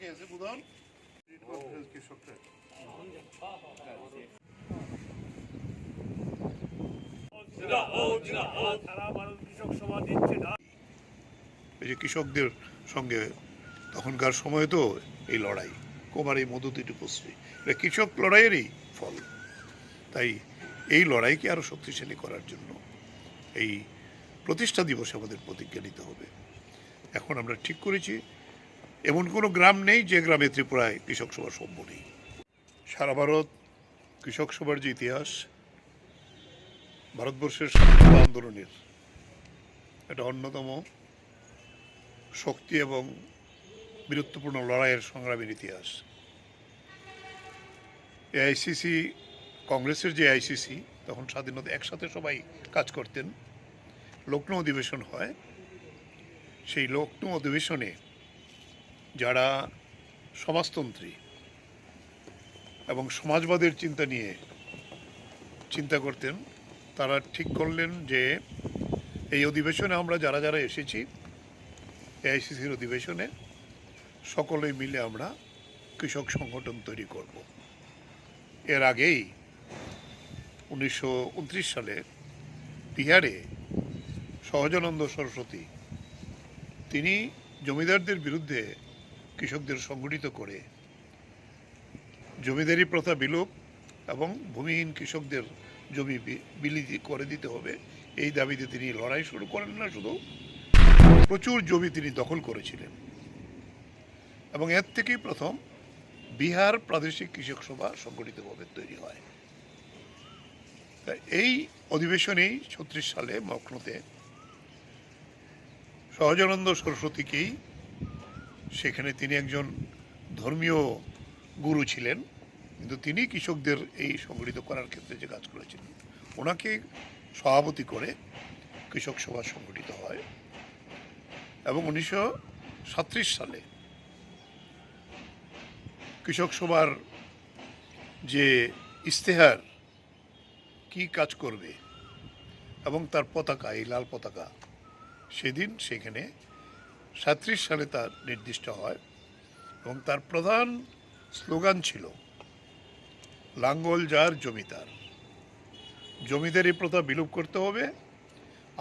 Oh. এই যে কৃষকদের সঙ্গে তখনকার সময় তো এই লড়াই কুমার এই মধুতিটি পুষ্টি এটা কৃষক লড়াইয়েরই ফল। তাই এই লড়াইকে আরও শক্তিশালী করার জন্য এই প্রতিষ্ঠা দিবসে আমাদের প্রতিজ্ঞা নিতে হবে। এখন আমরা ঠিক করেছি এমন কোনো গ্রাম নেই যে গ্রামে ত্রিপুরায় কৃষক সভা সম্ভব নেই। সারা ভারত কৃষক সভার যে ইতিহাস, ভারতবর্ষের আন্দোলনের এটা অন্যতম শক্তি এবং বীরত্বপূর্ণ লড়াইয়ের সংগ্রামের ইতিহাস। এআইসিসি, কংগ্রেসের যে আইসিসি, তখন স্বাধীনতা একসাথে সবাই কাজ করতেন। লক্ষ্ণৌ অধিবেশন হয়। সেই লক্ষ্ণৌ অধিবেশনে যারা সমাজতন্ত্রী এবং সমাজবাদের চিন্তা নিয়ে চিন্তা করতেন, তারা ঠিক করলেন যে এই অধিবেশনে আমরা যারা যারা এসেছি, এআইসিসির অধিবেশনে, সকলে মিলে আমরা কৃষক সংগঠন তৈরি করব। এর আগেই উনিশশো উনত্রিশ সালে বিহারে সহজানন্দ সরস্বতী, তিনি জমিদারদের বিরুদ্ধে কৃষকদের সংগঠিত করে জমিদারি প্রথা বিলোপ এবং ভূমিহীন কৃষকদের জমি বিলি করে দিতে হবে। এই দাবিতে তিনি লড়াই শুরু করেন না, শুধু প্রচুর জমি তিনি দখল করেছিলেন। এবং এর থেকেই প্রথম বিহার প্রাদেশিক কৃষক সভা সংগঠিতভাবে তৈরি হয়। এই অধিবেশনেই ছত্রিশ সালে মকনতে সহজানন্দ সরস্বতীকেই সেখানে তিনি একজন ধর্মীয় গুরু ছিলেন, কিন্তু তিনি কৃষকদের এই সংগঠিত করার ক্ষেত্রে যে কাজ করেছিলেন ওনাকে সভাপতি করে কৃষক সভা সংগঠিত হয়। এবং উনিশশো সালে কৃষক সভার যে ইস্তেহার কি কাজ করবে এবং তার পতাকা, এই লাল পতাকা, সেদিন সেখানে সাত্রিশ সালে তার নির্দিষ্ট হয় এবং তার প্রধান স্লোগান ছিল, লাঙ্গল যার জমিদার জমিদারি প্রথা বিলোপ করতে হবে।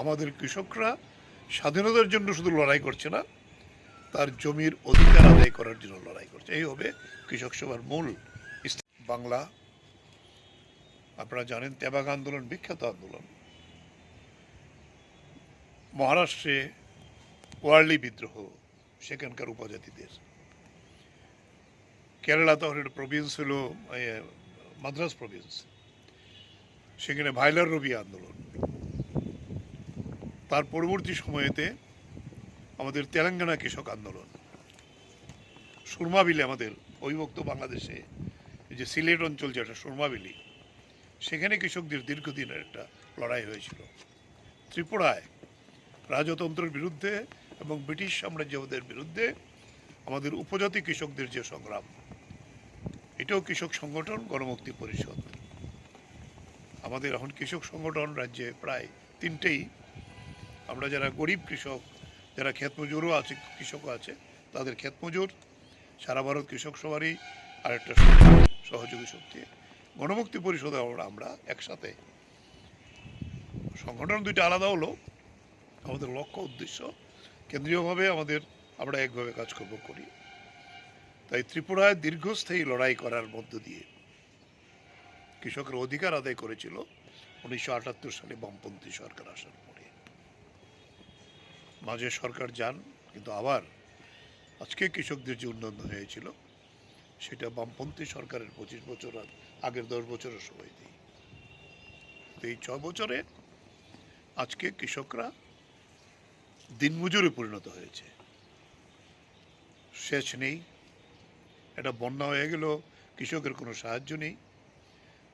আমাদের কৃষকরা স্বাধীনতার জন্য শুধু লড়াই করছে না, তার জমির অধিকার আদায় করার জন্য লড়াই করছে। এই হবে কৃষক সভার মূল বাংলা। আপনারা জানেন তেবাগ আন্দোলন, বিখ্যাত আন্দোলন। মহারাষ্ট্রে ওয়ার্লি বিদ্রোহ সেখানকার উপজাতিদের কেরালা তখন একটা প্রভিন্স হলো মাদ্রাস প্রভিন্স সেখানে ভাইলার রবি আন্দোলন তার পরবর্তী সময়েতে আমাদের তেলেঙ্গানা কৃষক আন্দোলন সুরমাবিলি আমাদের অবিভক্ত বাংলাদেশে যে সিলেট অঞ্চল যেটা সুরমাবিলি সেখানে কৃষকদের দীর্ঘদিনের একটা লড়াই হয়েছিল ত্রিপুরায় রাজতন্ত্রের বিরুদ্ধে এবং ব্রিটিশ সাম্রাজ্যবাদের বিরুদ্ধে আমাদের উপজাতি কৃষকদের যে সংগ্রাম, এটাও কৃষক সংগঠন গণমুক্তি পরিষদ। আমাদের এখন কৃষক সংগঠন রাজ্যে প্রায় তিনটেই। আমরা যারা গরিব কৃষক, যারা ক্ষেত মজুরও আছে, কৃষকও আছে, তাদের ক্ষেত মজুর সারা ভারত কৃষক সবারই আরেকটা সহযোগী শক্তি। গণমুক্তি পরিষদে আমরা একসাথে। সংগঠন দুইটা আলাদা হলো। আমাদের লক্ষ্য উদ্দেশ্য কেন্দ্রীয়ভাবে আমাদের আমরা একভাবে কাজকর্ম করি। তাই ত্রিপুরায় দীর্ঘস্থায়ী লড়াই করার মধ্য দিয়ে কৃষকের অধিকার আদায় করেছিল উনিশশো আটাত্তর সালে বামপন্থী সরকার আসার পরে। মাঝে সরকার যান, কিন্তু আবার আজকে কৃষকদের যে উন্নয়ন হয়েছিল, সেটা বামপন্থী সরকারের পঁচিশ বছর আগের দশ বছরের সময় তো এই ছ বছরে আজকে কৃষকরা দিনমজুরে পরিণত হয়েছে। সেচ নেই। এটা বন্যা হয়ে গেল কৃষকের কোনো সাহায্য নেই।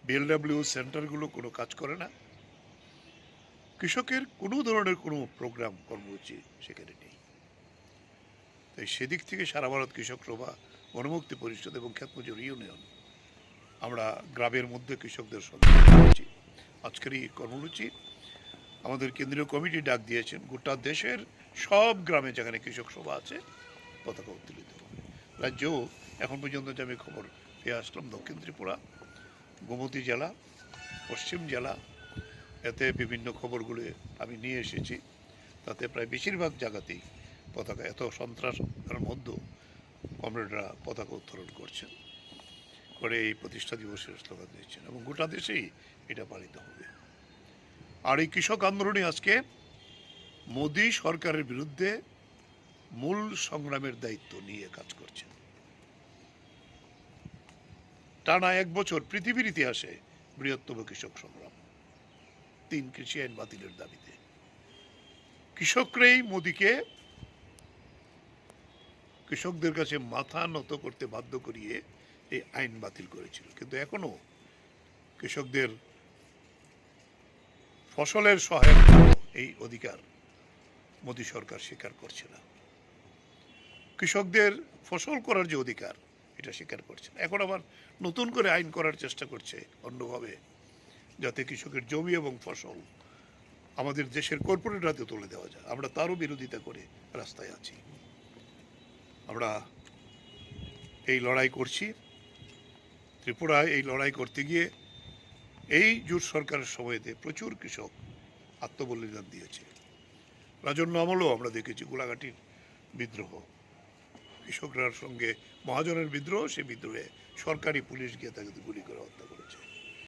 বিএলডাব্লিউ সেন্টারগুলো কোনো কাজ করে না। কৃষকের কোনো ধরনের কোনো প্রোগ্রাম, কর্মসূচি সেখানে নেই। তাই সেদিক থেকে সারা ভারত কৃষক সভা গণমুক্তি পরিষদ এবং খ্যাতমজুর ইউনিয়ন আমরা গ্রামের মধ্যে কৃষকদের সঙ্গে করেছি আজকের এই কর্মসূচি আমাদের কেন্দ্রীয় কমিটি ডাক দিয়েছেন, গোটা দেশের সব গ্রামে যেখানে কৃষক সভা আছে, পতাকা উত্তোলিত হবে। রাজ্যেও এখন পর্যন্ত যে আমি খবর পেয়ে আসলাম, দক্ষিণ ত্রিপুরা, গোমতী জেলা, পশ্চিম জেলা, এতে বিভিন্ন খবরগুলো আমি নিয়ে এসেছি। তাতে প্রায় বেশিরভাগ জায়গাতেই পতাকা, এত সন্ত্রাসের মধ্যেও কমরেডরা পতাকা উত্তোলন করছেন। করে এই প্রতিষ্ঠা দিবসের স্লোগান দিচ্ছেন এবং গোটা দেশেই এটা পালিত হবে। আর এই কৃষক আন্দোলনে আজকে মোদী সরকারের বিরুদ্ধে মূল সংগ্রামের দায়িত্ব নিয়ে কাজ করছে টানা এক বছর পৃথিবীর ইতিহাসে বৃহত্তম কৃষক সংগ্রাম। তিন কৃষি আইন বাতিলের দাবিতে। কৃষকরাই মোদীকে কৃষকদের কাছে মাথা নত করতে বাধ্য করিয়ে এই আইন বাতিল করেছিল। কিন্তু এখনও কৃষকদের ফসলের সহায়তা এই অধিকার মোদী সরকার স্বীকার করছে না। কৃষকদের ফসল করার যে অধিকার, এটা স্বীকার করছে না। এখন আবার নতুন করে আইন করার চেষ্টা করছে অন্যভাবে, যাতে কৃষকের জমি এবং ফসল আমাদের দেশের কর্পোরেট হাতে তুলে দেওয়া যায়। আমরা তারও বিরোধিতা করে রাস্তায় আছি। আমরা এই লড়াই করছি। ত্রিপুরায় এই লড়াই করতে গিয়ে এই জোট সরকারের সময়তে প্রচুর কৃষক আত্মবলিদান দিয়েছে। রাজন্য আমলেও আমরা দেখেছি গোলাঘাটির বিদ্রোহ। কৃষকরার সঙ্গে মহাজনের বিদ্রোহ সে বিদ্রোহে সরকারি পুলিশ গিয়ে তাকে গুলি করে হত্যা করে